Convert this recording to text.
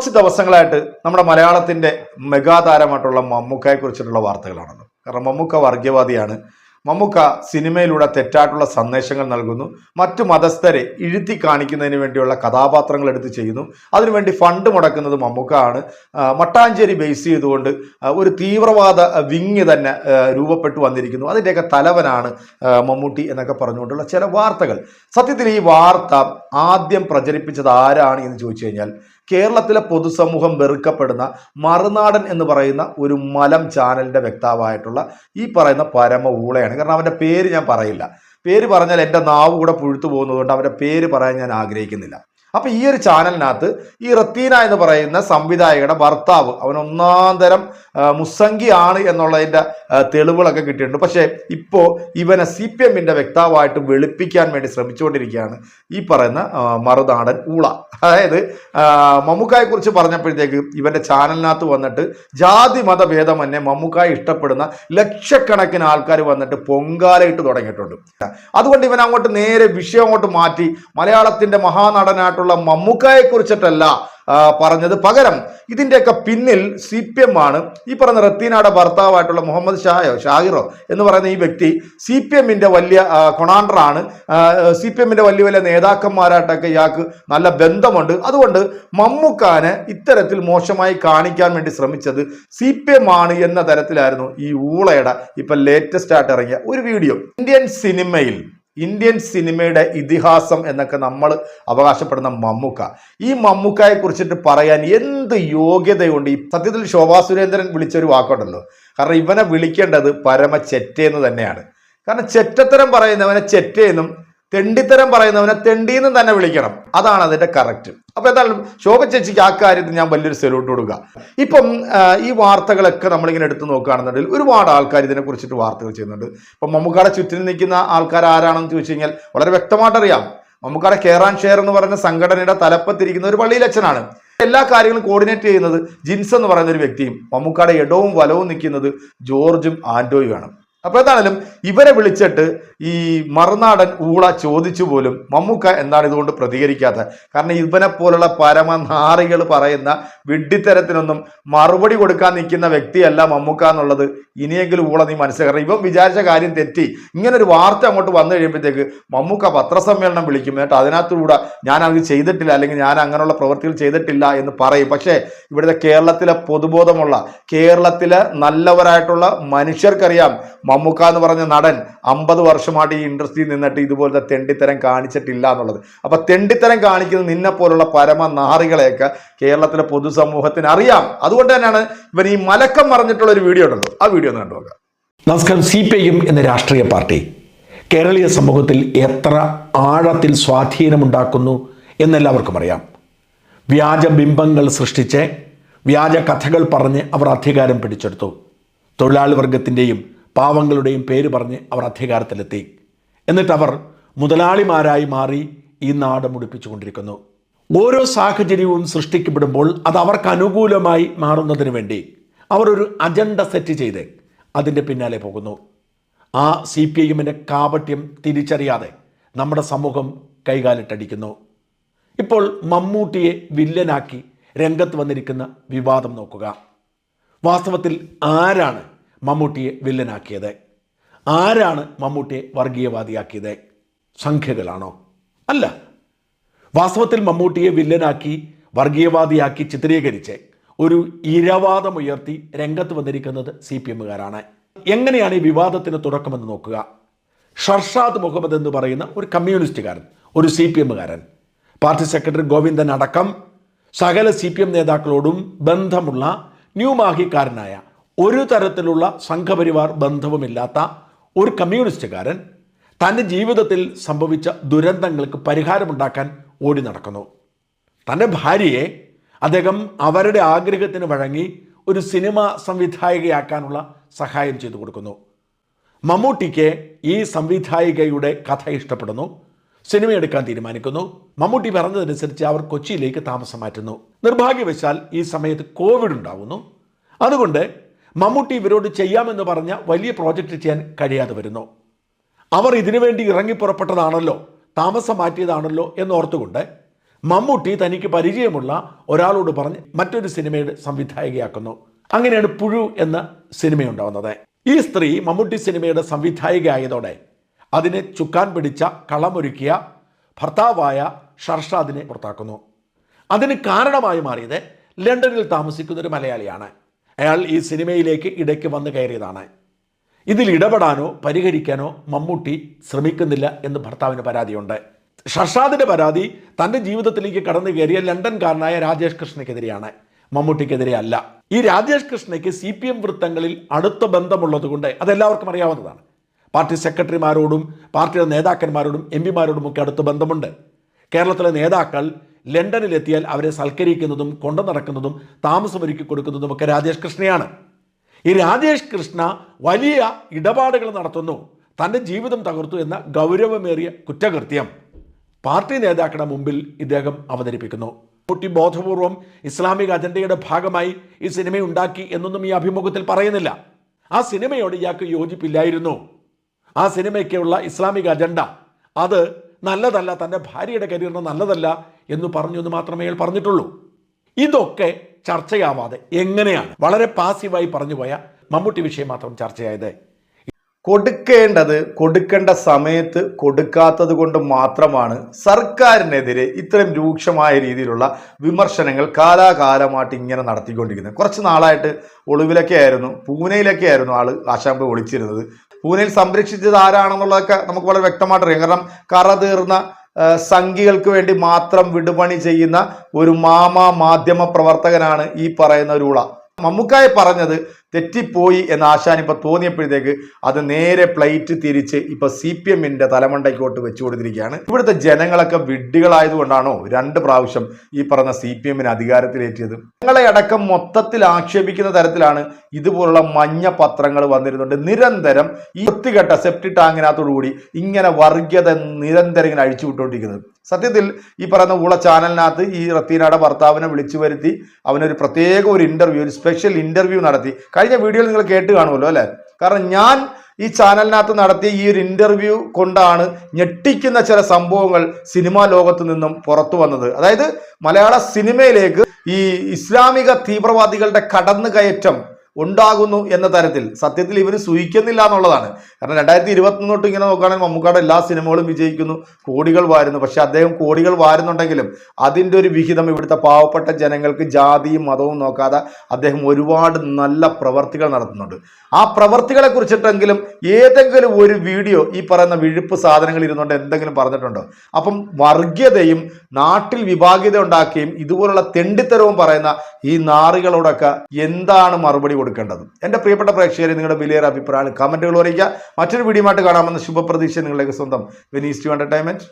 കുറച്ച് ദിവസങ്ങളായിട്ട് നമ്മുടെ മലയാളത്തിന്റെ മെഗാതാരമായിട്ടുള്ള മമ്മൂക്കയെ കുറിച്ചിട്ടുള്ള വാർത്തകളാണല്ലോ കാരണം മമ്മൂക്ക വർഗീയവാദിയാണ് മമ്മൂക്ക സിനിമയിലൂടെ തെറ്റായിട്ടുള്ള സന്ദേശങ്ങൾ നൽകുന്നു. മറ്റു മതസ്ഥരെ ഇഴുത്തി കാണിക്കുന്നതിന് വേണ്ടിയുള്ള കഥാപാത്രങ്ങൾ എടുത്ത് ചെയ്യുന്നു. അതിനുവേണ്ടി ഫണ്ട് മുടക്കുന്നത് മമ്മൂക്ക ആണ് മട്ടാഞ്ചേരി ബേസ് ചെയ്തുകൊണ്ട് ഒരു തീവ്രവാദ വിങ് തന്നെ രൂപപ്പെട്ടു വന്നിരിക്കുന്നു. അതിന്റെയൊക്കെ തലവനാണ് മമ്മൂട്ടി എന്നൊക്കെ പറഞ്ഞുകൊണ്ടുള്ള ചില വാർത്തകൾ. സത്യത്തിൽ ഈ വാർത്ത ആദ്യം പ്രചരിപ്പിച്ചത് ആരാണ് എന്ന് ചോദിച്ചു കഴിഞ്ഞാൽ കേരളത്തിലെ പൊതുസമൂഹം വെറുക്കപ്പെടുന്ന മറുനാടൻ എന്ന് പറയുന്ന ഒരു മലം ചാനലിന്റെ വ്യക്താവായിട്ടുള്ള ഈ പറയുന്ന പരമ ഊളയാണ്. കാരണം അവന്റെ പേര് ഞാൻ പറയില്ല. പേര് പറഞ്ഞാൽ എന്റെ നാവ് കൂടെ പുഴുത്തു പോകുന്നതുകൊണ്ട് അവന്റെ പേര് പറയാൻ ഞാൻ ആഗ്രഹിക്കുന്നില്ല. അപ്പൊ ഈ ഒരു ചാനലിനകത്ത് ഈ റത്തീന എന്ന് പറയുന്ന സംവിധായകയുടെ ഭർത്താവ് അവൻ ഒന്നാം തരം ആ, മുസംഗിയാണ് എന്നുള്ളതിന്റെ തെളിവുകളൊക്കെ കിട്ടിയിട്ടുണ്ട്. പക്ഷേ ഇപ്പോ ഇവനെ സി പി എമ്മിന്റെ വ്യക്താവായിട്ട് വെളുപ്പിക്കാൻ വേണ്ടി ശ്രമിച്ചുകൊണ്ടിരിക്കുകയാണ് ഈ പറയുന്ന മറുനാടൻ ഊള. അതായത് ആ, മമ്മൂക്കായെ കുറിച്ച് പറഞ്ഞപ്പോഴത്തേക്ക് ഇവന്റെ ചാനലിനകത്ത് വന്നിട്ട് ജാതി മതഭേദമന്യേ മമ്മൂക്കായ ഇഷ്ടപ്പെടുന്ന ലക്ഷക്കണക്കിന് ആൾക്കാർ വന്നിട്ട് പൊങ്കാലയിട്ട് തുടങ്ങിയിട്ടുണ്ട്. അതുകൊണ്ട് ഇവൻ അങ്ങോട്ട് നേരെ വിഷയം അങ്ങോട്ട് മാറ്റി മലയാളത്തിന്റെ മഹാനടനായിട്ടുള്ള മമ്മൂക്കായെ കുറിച്ചിട്ടല്ല പറഞ്ഞത് പകരം. ഇതിന്റെയൊക്കെ പിന്നിൽ സി പി എം ആണ്. ഈ പറഞ്ഞ റത്തീനയുടെ ഭർത്താവായിട്ടുള്ള മുഹമ്മദ് ഷായോ ഷാഹിറോ എന്ന് പറയുന്ന ഈ വ്യക്തി സി പി എമ്മിന്റെ വലിയ കൊണാണ്ടറാണ്. സി പി എമ്മിന്റെ വലിയ വലിയ നേതാക്കന്മാരായിട്ടൊക്കെ ഇയാൾക്ക് നല്ല ബന്ധമുണ്ട്. അതുകൊണ്ട് മമ്മൂക്കാനെ ഇത്തരത്തിൽ മോശമായി കാണിക്കാൻ വേണ്ടി ശ്രമിച്ചത് സി പി എം ആണ് എന്ന തരത്തിലായിരുന്നു ഈ ഊളയുടെ ഇപ്പൊ ലേറ്റസ്റ്റ് ആയിട്ട് ഇറങ്ങിയ ഒരു വീഡിയോ. ഇന്ത്യൻ സിനിമയിൽ ഇന്ത്യൻ സിനിമയുടെ ഇതിഹാസം എന്നൊക്കെ നമ്മൾ അവകാശപ്പെടുന്ന മമ്മൂക്ക. ഈ മമ്മൂക്കയെ കുറിച്ചിട്ട് പറയാൻ എന്ത് യോഗ്യതയുണ്ട്? ഈ സത്യത്തിൽ ശോഭാ സുരേന്ദ്രൻ വിളിച്ചൊരു വാക്കുണ്ടല്ലോ. കാരണം ഇവനെ വിളിക്കേണ്ടത് പരമ ചെറ്റേന്ന് തന്നെയാണ്. കാരണം ചെറ്റത്തരം പറയുന്നവനെ ചെറ്റേന്നും തെണ്ടിത്തരം പറയുന്നവനെ തെണ്ടിയെന്നും തന്നെ വിളിക്കണം. അതാണ് അതിന്റെ കറക്റ്റ് അപ്പൊ എന്തായാലും ശോഭ ചേച്ചിക്ക് ആ കാര്യത്തിൽ ഞാൻ വലിയൊരു സെലൂട്ട് കൊടുക്കുക. ഇപ്പം ഈ വാർത്തകളൊക്കെ നമ്മളിങ്ങനെ എടുത്തു നോക്കുകയാണെന്നുണ്ടെങ്കിൽ ഒരുപാട് ആൾക്കാർ ഇതിനെ കുറിച്ചിട്ട് വാർത്തകൾ ചെയ്യുന്നുണ്ട്. ഇപ്പം മമ്മൂക്കാടെ ചുറ്റിൽ നിൽക്കുന്ന ആൾക്കാർ ആരാണെന്ന് ചോദിച്ചു കഴിഞ്ഞാൽ വളരെ വ്യക്തമായിട്ട് അറിയാം മമ്മൂക്കാടെ കേറാൻ ഷെയർ എന്ന് പറയുന്ന സംഘടനയുടെ തലപ്പത്തിരിക്കുന്ന ഒരു പള്ളിയിലച്ഛനാണ് എല്ലാ കാര്യങ്ങളും കോർഡിനേറ്റ് ചെയ്യുന്നത് ജിൻസ് എന്ന് പറയുന്ന ഒരു വ്യക്തിയും മമ്മൂക്കാടെ ഇടവും വലവും നിൽക്കുന്നത് ജോർജും ആൻഡോയുമാണ് അപ്പൊ എന്താണേലും ഇവരെ വിളിച്ചിട്ട് ഈ മറുനാടൻ ഊള ചോദിച്ചു പോലും മമ്മൂക്ക എന്താണ് ഇതുകൊണ്ട് പ്രതികരിക്കാത്തത്? കാരണം ഇവനെ പോലുള്ള പരമനാറികൾ പറയുന്ന വിഡ്ഢിത്തരത്തിനൊന്നും മറുപടി കൊടുക്കാൻ നിൽക്കുന്ന വ്യക്തിയല്ല മമ്മൂക്ക എന്നുള്ളത് ഇനിയെങ്കിലും ഊള നീ മനസ്സിലാക്കണം. ഇവൻ വിചാരിച്ച കാര്യം തെറ്റി. ഇങ്ങനെ ഒരു വാർത്ത അങ്ങോട്ട് വന്നു കഴിയുമ്പോഴത്തേക്ക് മമ്മൂക്ക പത്രസമ്മേളനം വിളിക്കും. എന്നിട്ട് അതിനകത്തുകൂടെ ഞാൻ അത് ചെയ്തിട്ടില്ല അല്ലെങ്കിൽ ഞാൻ അങ്ങനെയുള്ള പ്രവൃത്തികൾ ചെയ്തിട്ടില്ല എന്ന് പറയും. പക്ഷേ ഇവിടുത്തെ കേരളത്തിലെ പൊതുബോധമുള്ള കേരളത്തിലെ നല്ലവരായിട്ടുള്ള മനുഷ്യർക്കറിയാം മമ്മൂക്ക എന്ന് പറഞ്ഞ നടൻ അമ്പത് വർഷമായിട്ട് ഈ ഇൻഡസ്ട്രിയിൽ നിന്നിട്ട് ഇതുപോലത്തെ തെണ്ടിത്തരം കാണിച്ചിട്ടില്ല എന്നുള്ളത്. അപ്പൊ തെണ്ടിത്തരം കാണിക്കുന്ന നിന്നെ പോലുള്ള പരമ നാറികളെയൊക്കെ കേരളത്തിലെ പൊതുസമൂഹത്തിന് അറിയാം. അതുകൊണ്ട് തന്നെയാണ് ഇവൻ ഈ മലക്കം മറിഞ്ഞിട്ടുള്ള ഒരു വീഡിയോ ഉണ്ടല്ലോ ആ വീഡിയോ ഒന്ന് കണ്ടുനോക്കാം നമസ്കാരം സി പി എം എന്ന രാഷ്ട്രീയ പാർട്ടി. കേരളീയ സമൂഹത്തിൽ എത്ര ആഴത്തിൽ സ്വാധീനമുണ്ടാക്കുന്നു എന്നെല്ലാവർക്കും അറിയാം. വ്യാജ ബിംബങ്ങൾ സൃഷ്ടിച്ച് വ്യാജ കഥകൾ പറഞ്ഞ് അവർ അധികാരം പിടിച്ചെടുത്തു. തൊഴിലാളി വർഗത്തിന്റെയും പാവങ്ങളുടെയും പേര് പറഞ്ഞ് അവർ അധികാരത്തിലെത്തി. എന്നിട്ട് അവർ മുതലാളിമാരായി മാറി ഈ നാട് മുടിപ്പിച്ചുകൊണ്ടിരിക്കുന്നു. ഓരോ സാഹചര്യവും സൃഷ്ടിക്കപ്പെടുമ്പോൾ അത് അവർക്ക് അനുകൂലമായി മാറുന്നതിന് വേണ്ടി അവർ ഒരു അജണ്ട സെറ്റ് ചെയ്ത് അതിന്റെ പിന്നാലെ പോകുന്നു. ആ സി പി ഐഎമ്മിന്റെ എമ്മിന്റെ കാപട്യം തിരിച്ചറിയാതെ നമ്മുടെ സമൂഹം കൈകാലിട്ടടിക്കുന്നു. ഇപ്പോൾ മമ്മൂട്ടിയെ വില്ലനാക്കി രംഗത്ത് വന്നിരിക്കുന്ന വിവാദം നോക്കുക. വാസ്തവത്തിൽ ആരാണ് മമ്മൂട്ടിയെ വില്ലനാക്കിയത്? ആരാണ് മമ്മൂട്ടിയെ വർഗീയവാദിയാക്കിയത്? സംഖ്യകളാണോ? അല്ല. വാസ്തവത്തിൽ മമ്മൂട്ടിയെ വില്ലനാക്കി വർഗീയവാദിയാക്കി ചിത്രീകരിച്ച് ഒരു ഇരവാദമുയർത്തി രംഗത്ത് വന്നിരിക്കുന്നത് സി പി എമ്മുകാരാണ്. എങ്ങനെയാണ് ഈ വിവാദത്തിന് തുടക്കമെന്ന് നോക്കുക? ഷർഷാദ് മുഹമ്മദ് എന്ന് പറയുന്ന ഒരു കമ്മ്യൂണിസ്റ്റുകാരൻ ഒരു സി പി എമ്മുകാരൻ. പാർട്ടി സെക്രട്ടറി ഗോവിന്ദൻ അടക്കം സകല സി പി എം നേതാക്കളോടും ബന്ധമുള്ള ന്യൂ മാഹിക്കാരനായ ഒരു തരത്തിലുള്ള സംഘപരിവാർ ബന്ധവുമില്ലാത്ത ഒരു കമ്മ്യൂണിസ്റ്റുകാരൻ തന്റെ ജീവിതത്തിൽ സംഭവിച്ച ദുരന്തങ്ങൾക്ക് പരിഹാരമുണ്ടാക്കാൻ ഓടി നടക്കുന്നു. തന്റെ ഭാര്യയെ അദ്ദേഹം അവരുടെ ആഗ്രഹത്തിന് വഴങ്ങി ഒരു സിനിമ സംവിധായികയാക്കാനുള്ള സഹായം ചെയ്തു കൊടുക്കുന്നു. മമ്മൂട്ടിക്ക് ഈ സംവിധായികയുടെ കഥ ഇഷ്ടപ്പെടുന്നു. സിനിമ എടുക്കാൻ തീരുമാനിക്കുന്നു. മമ്മൂട്ടി പറഞ്ഞതനുസരിച്ച് അവർ കൊച്ചിയിലേക്ക് താമസം മാറ്റുന്നു. നിർഭാഗ്യവശാൽ ഈ സമയത്ത് കോവിഡ് ഉണ്ടാവുന്നു. അതുകൊണ്ട് മമ്മൂട്ടി ഇവരോട് ചെയ്യാമെന്ന് പറഞ്ഞ വലിയ പ്രോജക്റ്റ് ചെയ്യാൻ കഴിയാതെ വരുന്നു. അവർ ഇതിനുവേണ്ടി ഇറങ്ങിപ്പുറപ്പെട്ടതാണല്ലോ താമസം മാറ്റിയതാണല്ലോ എന്നോർത്തുകൊണ്ട് മമ്മൂട്ടി തനിക്ക് പരിചയമുള്ള ഒരാളോട് പറഞ്ഞ് മറ്റൊരു സിനിമയുടെ സംവിധായികയാക്കുന്നു. അങ്ങനെയാണ് പുഴു എന്ന സിനിമയുണ്ടാവുന്നത്. ഈ സ്ത്രീ മമ്മൂട്ടി സിനിമയുടെ സംവിധായികയായതോടെ അതിനെ ചുക്കാൻ പിടിച്ച കളമൊരുക്കിയ ഭർത്താവായ ഷർഷാദിനെ പുറത്താക്കുന്നു. അതിന് കാരണമായി മാറിയത് ലണ്ടനിൽ താമസിക്കുന്ന ഒരു മലയാളിയാണ്. അയാൾ ഈ സിനിമയിലേക്ക് ഇടയ്ക്ക് വന്ന് കയറിയതാണ്. ഇതിൽ ഇടപെടാനോ പരിഹരിക്കാനോ മമ്മൂട്ടി ശ്രമിക്കുന്നില്ല എന്ന് ഭർത്താവിന് പരാതിയുണ്ട്. ഷർഷാദിന്റെ പരാതി തന്റെ ജീവിതത്തിലേക്ക് കടന്നു കയറിയ ലണ്ടൻകാരനായ രാജേഷ് കൃഷ്ണയ്ക്കെതിരെയാണ്. മമ്മൂട്ടിക്കെതിരെ അല്ല. ഈ രാജേഷ് കൃഷ്ണയ്ക്ക് സി പി എം വൃത്തങ്ങളിൽ അടുത്ത ബന്ധമുള്ളതുകൊണ്ട് അതെല്ലാവർക്കും അറിയാവുന്നതാണ്. പാർട്ടി സെക്രട്ടറിമാരോടും പാർട്ടിയുടെ നേതാക്കന്മാരോടും എം പിമാരോടും ഒക്കെ അടുത്ത ബന്ധമുണ്ട്. കേരളത്തിലെ നേതാക്കൾ ലണ്ടനിലെത്തിയാൽ അവരെ സൽക്കരിക്കുന്നതും കൊണ്ടു നടക്കുന്നതും താമസമൊരുക്കി കൊടുക്കുന്നതും ഒക്കെ രാജേഷ് കൃഷ്ണയാണ്. ഈ രാജേഷ് കൃഷ്ണ വലിയ ഇടപാടുകൾ നടത്തുന്നു. തന്റെ ജീവിതം തകർത്തു എന്ന ഗൗരവമേറിയ കുറ്റകൃത്യം. പാർട്ടി നേതാക്കളുടെ മുമ്പിൽ ഇദ്ദേഹം അവതരിപ്പിക്കുന്നു. കുട്ടി ബോധപൂർവം ഇസ്ലാമിക അജണ്ടയുടെ ഭാഗമായി ഈ സിനിമ ഉണ്ടാക്കി എന്നൊന്നും ഈ അഭിമുഖത്തിൽ പറയുന്നില്ല. ആ സിനിമയോട് ഇയാൾക്ക് യോജിപ്പില്ലായിരുന്നു. ആ സിനിമയ്ക്കുള്ള ഇസ്ലാമിക അജണ്ട. അത് നല്ലതല്ല തന്റെ ഭാര്യയുടെ കരിയറിന് നല്ലതല്ല എന്ന് പറഞ്ഞു എന്ന് മാത്രമേ അയാൾ പറഞ്ഞിട്ടുള്ളൂ. ഇതൊക്കെ ചർച്ചയാവാതെ എങ്ങനെയാണ്? വളരെ പാസീവായി പറഞ്ഞു പോയ മമ്മൂട്ടി വിഷയം മാത്രം ചർച്ചയായത്. കൊടുക്കേണ്ടത് കൊടുക്കേണ്ട സമയത്ത് കൊടുക്കാത്തത് കൊണ്ട് മാത്രമാണ് സർക്കാരിനെതിരെ ഇത്രയും രൂക്ഷമായ രീതിയിലുള്ള വിമർശനങ്ങൾ കാലാകാലമായിട്ട് ഇങ്ങനെ നടത്തിക്കൊണ്ടിരിക്കുന്നത്. കുറച്ച് നാളായിട്ട് ഒളിവിലൊക്കെ ആയിരുന്നു. പൂനെയിലൊക്കെ ആയിരുന്നു ആൾ ആശാമ്പ് ഒളിച്ചിരുന്നത് പൂനെയിൽ സംരക്ഷിച്ചത് ആരാണെന്നുള്ളതൊക്കെ നമുക്ക് വളരെ വ്യക്തമായിട്ട് അറിയാം. കാരണം കറ തീർന്ന സംഘികൾക്ക് വേണ്ടി മാത്രം വിടുപണി ചെയ്യുന്ന ഒരു മാമ മാധ്യമ പ്രവർത്തകനാണ് ഈ പറയുന്ന ഒരു ഉള. മമ്മൂക്കായി പറഞ്ഞത് തെറ്റിപ്പോയി എന്ന ആശാൻ ഇപ്പൊ തോന്നിയപ്പോഴത്തേക്ക് അത് നേരെ പ്ലേറ്റ് തിരിച്ച് ഇപ്പൊ സി പി എമ്മിന്റെ തലമണ്ടയ്ക്കോട്ട് വെച്ചു കൊടുത്തിരിക്കുകയാണ്. ഇവിടുത്തെ ജനങ്ങളൊക്കെ വിഡ്ഢികളായതുകൊണ്ടാണോ രണ്ട് പ്രാവശ്യം ഈ പറഞ്ഞ സി പി എമ്മിന് അധികാരത്തിലേറ്റിയത്? ഞങ്ങളെ അടക്കം മൊത്തത്തിൽ ആക്ഷേപിക്കുന്ന തരത്തിലാണ് ഇതുപോലുള്ള മഞ്ഞ പത്രങ്ങൾ വന്നിരുന്നുണ്ട് നിരന്തരം ഈ വൃത്തികെട്ട സെപ്റ്റി ടാങ്കിനകത്തോടുകൂടി ഇങ്ങനെ വർഗീയത നിരന്തരം ഇങ്ങനെ അഴിച്ചു വിട്ടുകൊണ്ടിരിക്കുന്നത്. സത്യത്തിൽ ഈ പറയുന്ന ഊള ചാനലിനകത്ത് ഈ റത്തീനയുടെ ഭർത്താവിനെ വിളിച്ചു വരുത്തി അവനൊരു പ്രത്യേക ഒരു ഇന്റർവ്യൂ ഒരു സ്പെഷ്യൽ ഇന്റർവ്യൂ നടത്തി. കഴിഞ്ഞ വീഡിയോയിൽ നിങ്ങൾ കേട്ട് കാണുമല്ലോ അല്ലേ? കാരണം ഞാൻ ഈ ചാനലിനകത്ത് നടത്തിയ ഈ ഒരു ഇന്റർവ്യൂ കൊണ്ടാണ് ഞെട്ടിക്കുന്ന ചില സംഭവങ്ങൾ സിനിമാ ലോകത്ത് നിന്നും പുറത്തു വന്നത്. അതായത് മലയാള സിനിമയിലേക്ക് ഈ ഇസ്ലാമിക തീവ്രവാദികളുടെ കടന്നുകയറ്റം ഉണ്ടാകുന്നു എന്ന തരത്തിൽ. സത്യത്തിൽ ഇവർ സൂഹിക്കുന്നില്ല എന്നുള്ളതാണ്. കാരണം രണ്ടായിരത്തി ഇരുപത്തി തൊട്ട് ഇങ്ങനെ നോക്കുകയാണെങ്കിൽ മമ്മൂക്കാട് എല്ലാ സിനിമകളും വിജയിക്കുന്നു കോടികൾ വാരുന്നു. പക്ഷെ അദ്ദേഹം കോടികൾ വാരുന്നുണ്ടെങ്കിലും അതിന്റെ ഒരു വിഹിതം ഇവിടുത്തെ പാവപ്പെട്ട ജനങ്ങൾക്ക് ജാതിയും മതവും നോക്കാതെ അദ്ദേഹം ഒരുപാട് നല്ല പ്രവർത്തികൾ നടത്തുന്നുണ്ട്. ആ പ്രവർത്തികളെ കുറിച്ചിട്ടെങ്കിലും ഏതെങ്കിലും ഒരു വീഡിയോ ഈ പറയുന്ന വിഴുപ്പ് സാധനങ്ങൾ ഇരുന്നുകൊണ്ട് എന്തെങ്കിലും പറഞ്ഞിട്ടുണ്ടോ? അപ്പം വർഗീയതയും നാട്ടിൽ വിഭാഗീയത ഉണ്ടാക്കുകയും ഇതുപോലുള്ള തെണ്ടിത്തരവും പറയുന്ന ഈ നാറികളോടൊക്കെ എന്താണ് മറുപടി കൊടുക്കേണ്ടത്. എന്റെ പ്രിയപ്പെട്ട പ്രേക്ഷകരെ നിങ്ങളുടെ വിലയേറെ അഭിപ്രായങ്ങൾ കമന്റുകൾ അറിയിക്കുക. മറ്റൊരു വീഡിയോ ആയിട്ട് കാണാമെന്ന ശുഭപ്രതീക്ഷ. നിങ്ങളിലേക്ക് സ്വന്തം വെനീസ് ടു എന്റർടൈൻമെന്റ്